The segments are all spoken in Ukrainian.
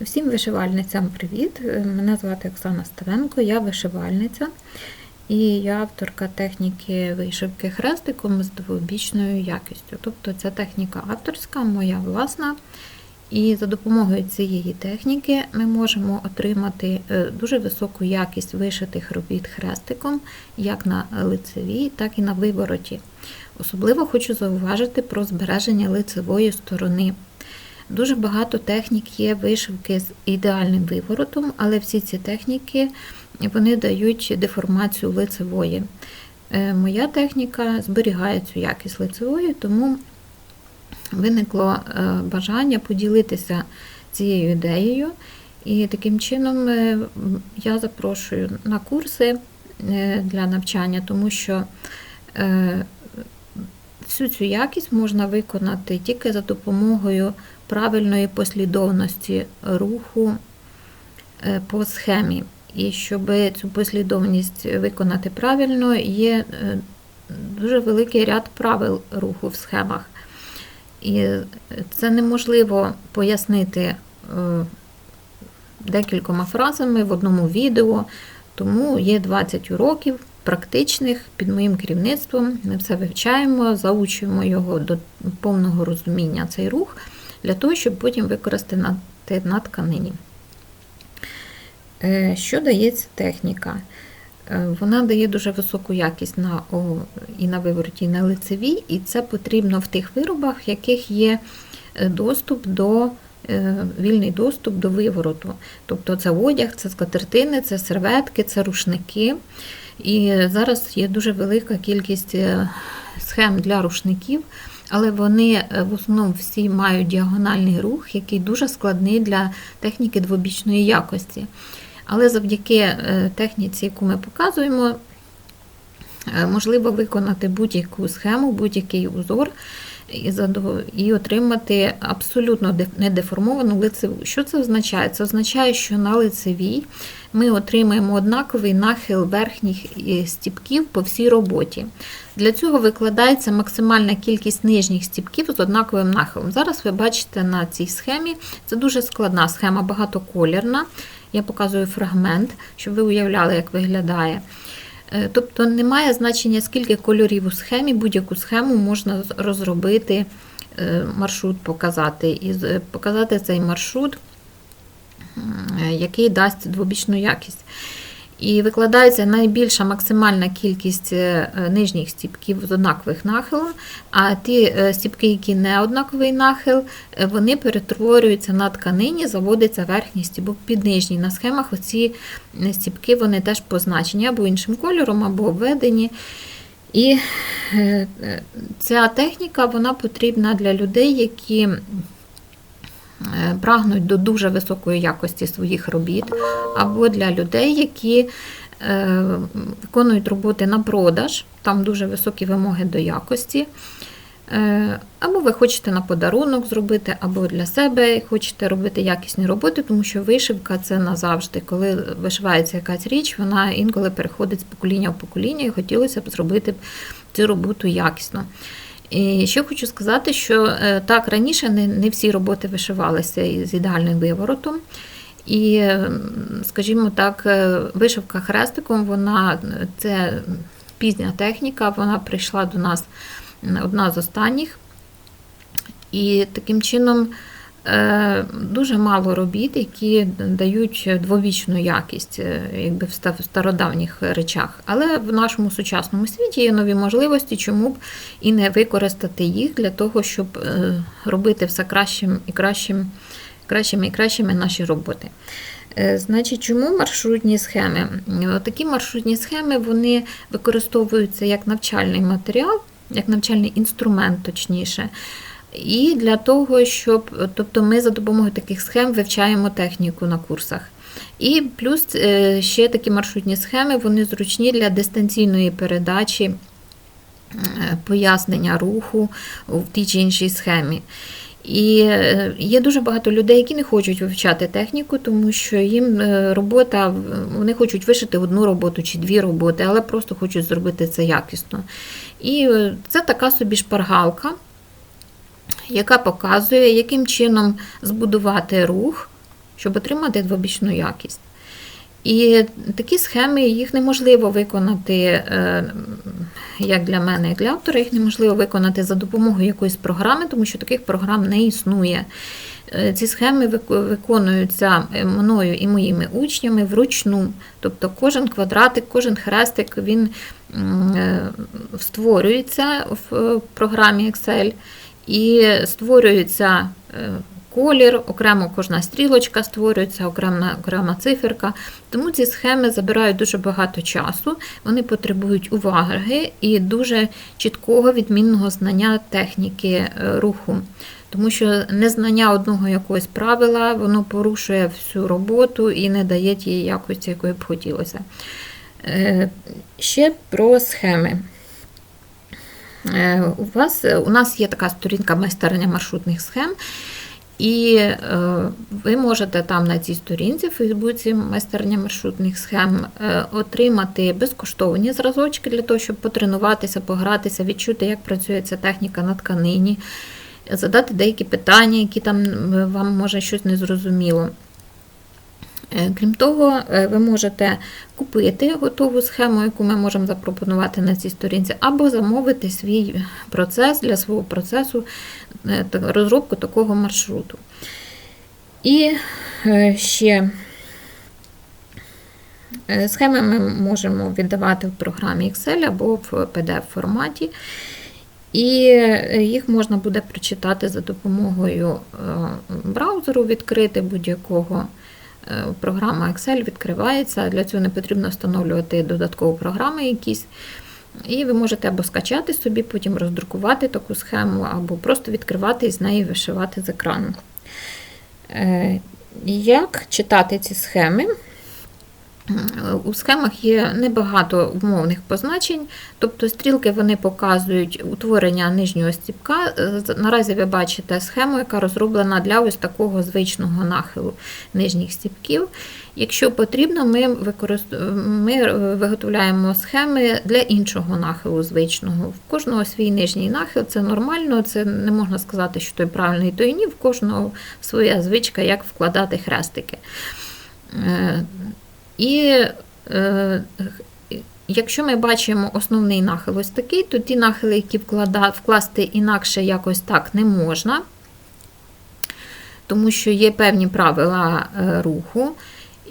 Всім вишивальницям привіт! Мене звати Оксана Ставенко, я вишивальниця і я авторка техніки вишивки хрестиком з двобічною якістю. Тобто ця техніка авторська, моя власна. І за допомогою цієї техніки ми можемо отримати е, дуже високу якість вишитих робіт хрестиком, як на лицевій, так і на вивороті. Особливо хочу зауважити про збереження лицевої сторони. Дуже багато технік є вишивки з ідеальним виворотом, але всі ці техніки вони дають деформацію лицевої. Е, Моя техніка зберігає цю якість лицевої, тому виникло е, бажання поділитися цією ідеєю. І таким чином е, я запрошую на курси для навчання, тому що всю цю якість можна виконати тільки за допомогою правильної послідовності руху по схемі. І щоб цю послідовність виконати правильно, є дуже великий ряд правил руху в схемах. І це неможливо пояснити декількома фразами в одному відео, тому є 20 уроків практичних під моїм керівництвом. Ми все вивчаємо, заучуємо його до повного розуміння цей рух, для того, щоб потім використати на, тканині. Що дає ця техніка? Вона дає дуже високу якість на, і на вивороті, і на лицевій, і це потрібно в тих виробах, в яких є доступ до вільний доступ до вивороту. Тобто це одяг, це скатертини, це серветки, це рушники. І зараз є дуже велика кількість схем для рушників, але вони в основному всі мають діагональний рух, який дуже складний для техніки двобічної якості. Але завдяки техніці, яку ми показуємо, можливо виконати будь-яку схему, будь-який узор і отримати абсолютно недеформовану лицеву. Що це означає? Це означає, що на лицевій ми отримаємо однаковий нахил верхніх стіпків по всій роботі. Для цього викладається максимальна кількість нижніх стіпків з однаковим нахилом. Зараз ви бачите на цій схемі, це дуже складна схема, багатоколірна. Я показую фрагмент, щоб ви уявляли, як виглядає. Тобто немає значення, скільки кольорів у схемі, будь-яку схему можна розробити, маршрут показати. І показати цей маршрут, який дасть двобічну якість. І викладається найбільша максимальна кількість нижніх стіпків з однакових нахилом, а ті стіпки, які не однаковий нахил, вони перетворюються на тканині, заводиться верхній стібок під нижній. На схемах оці стіпки вони теж позначені або іншим кольором, або обведені. І ця техніка вона потрібна для людей, які прагнуть до дуже високої якості своїх робіт, або для людей, які виконують роботи на продаж, там дуже високі вимоги до якості. Або ви хочете на подарунок зробити, або для себе хочете робити якісні роботи, тому що вишивка це назавжди. Коли вишивається якась річ, вона інколи переходить з покоління в покоління, і хотілося б зробити цю роботу якісно. І ще хочу сказати, що так, раніше не не всі роботи вишивалися з ідеальним виворотом. І, скажімо так, вишивка хрестиком, вона це пізня техніка, вона прийшла до нас одна з останніх. І таким чином дуже мало робіт, які дають двовічну якість якби в стародавніх речах. Але в нашому сучасному світі є нові можливості, чому б і не використати їх для того, щоб робити все кращим і кращим, кращими і кращими наші роботи. Значить, чому маршрутні схеми? Такі маршрутні схеми вони використовуються як навчальний матеріал, як навчальний інструмент, точніше. І для того, щоб тобто ми за допомогою таких схем вивчаємо техніку на курсах. І плюс ще такі маршрутні схеми, вони зручні для дистанційної передачі пояснення руху в тій чи іншій схемі. І є дуже багато людей, які не хочуть вивчати техніку, тому що їм робота, вони хочуть вишити одну роботу чи дві роботи, але просто хочуть зробити це якісно. І це така собі шпаргалка, яка показує, яким чином збудувати рух щоб отримати двобічну якість. І такі схеми їх неможливо виконати, е, як для мене, як для автора, їх неможливо виконати за допомогою якоїсь програми, тому що таких програм не існує. Е, Ці схеми виконуються мною і моїми учнями вручну. Тобто кожен квадратик, кожен хрестик він е, створюється в е, програмі Excel і створюється е, колір, окремо кожна стрілочка створюється, окрема, окрема циферка. Тому ці схеми забирають дуже багато часу, вони потребують уваги і дуже чіткого відмінного знання техніки е, руху. Тому що незнання одного якогось правила воно порушує всю роботу і не дає тієї якості, якої б хотілося. Е, Ще про схеми. Е, У вас у нас є така сторінка майстерня маршрутних схем, і е, ви можете там на цій сторінці в Фейсбуці майстерня маршрутних схем е, отримати безкоштовні зразочки для того, щоб потренуватися, погратися, відчути, як працює ця техніка на тканині, задати деякі питання, які там вам може щось не зрозуміло. Е, Крім того, е, ви можете купити готову схему, яку ми можемо запропонувати на цій сторінці, або замовити свій процес для свого процесу е, розробку такого маршруту. І е, ще е, схеми ми можемо віддавати в програмі Excel або в PDF форматі. І е, їх можна буде прочитати за допомогою е, браузеру, відкрити будь-якого. Е, Програма Excel відкривається. Для цього не потрібно встановлювати додаткові програми якісь. І ви можете або скачати собі, потім роздрукувати таку схему, або просто відкривати і з неї вишивати з екрану. Е, Як читати ці схеми? У схемах є небагато умовних позначень, тобто стрілки вони показують утворення нижнього стіпка. Е, Наразі ви бачите схему, яка розроблена для ось такого звичного нахилу нижніх стіпків. Якщо потрібно, ми, використ- ми е, виготовляємо схеми для іншого нахилу звичного. В кожного свій нижній нахил, це нормально, це не можна сказати, що той правильний, той ні. В кожного своя звичка, як вкладати хрестики. І е, якщо ми бачимо основний нахил ось такий, то ті нахили, які вкласти інакше якось так не можна, тому що є певні правила е, руху.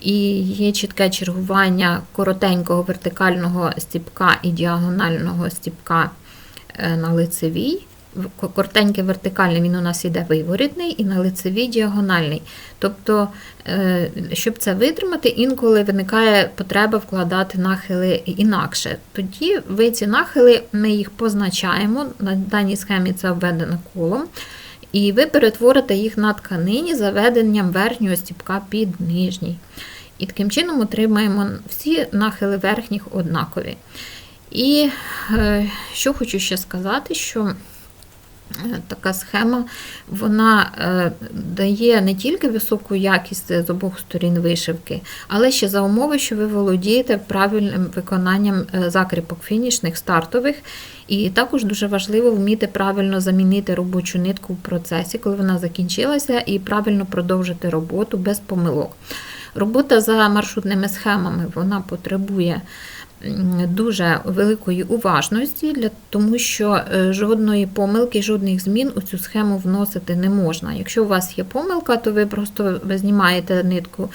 І є чітке чергування коротенького вертикального стіпка і діагонального стіпка е, на лицевій. Коротенький вертикальний він у нас іде виворітний і на лицевій діагональний. Тобто, е, щоб це витримати, інколи виникає потреба вкладати нахили інакше. Тоді ви ці нахили, ми їх позначаємо. На даній схемі це обведено колом. І ви перетворите їх на тканині заведенням верхнього стіпка під нижній. І таким чином отримаємо всі нахили верхніх однакові. І е, що хочу ще сказати, що така схема вона е, дає не тільки високу якість з обох сторін вишивки, але ще за умови, що ви володієте правильним виконанням е, закріпок фінішних стартових. І також дуже важливо вміти правильно замінити робочу нитку в процесі, коли вона закінчилася, і правильно продовжити роботу без помилок. Робота за маршрутними схемами вона потребує дуже великої уважності, для, тому що е, жодної помилки, жодних змін у цю схему вносити не можна. Якщо у вас є помилка, то ви просто знімаєте нитку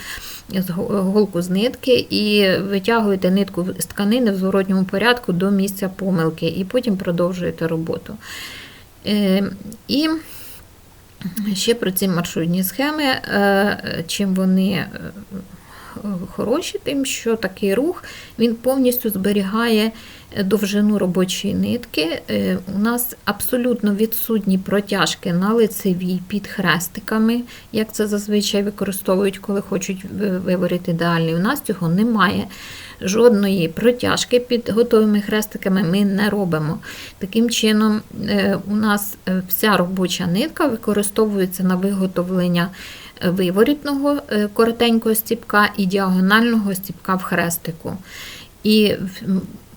з голку з нитки і витягуєте нитку з тканини в зворотньому порядку до місця помилки, і потім продовжуєте роботу. Е, І ще про ці маршрутні схеми, е, чим вони хороші, тим, що такий рух він повністю зберігає довжину робочої нитки. Е, У нас абсолютно відсутні протяжки на лицевій під хрестиками, як це зазвичай використовують, коли хочуть ви- виворити ідеальний. У нас цього немає. Жодної протяжки під готовими хрестиками ми не робимо. Таким чином, е, у нас е, вся робоча нитка використовується на виготовлення е, виворітного е, коротенького стіпка і діагонального стіпка в хрестику. І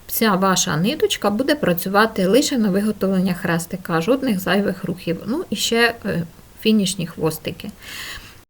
вся ваша ниточка буде працювати лише на виготовлення хрестика, жодних зайвих рухів. Ну і ще е, фінішні хвостики.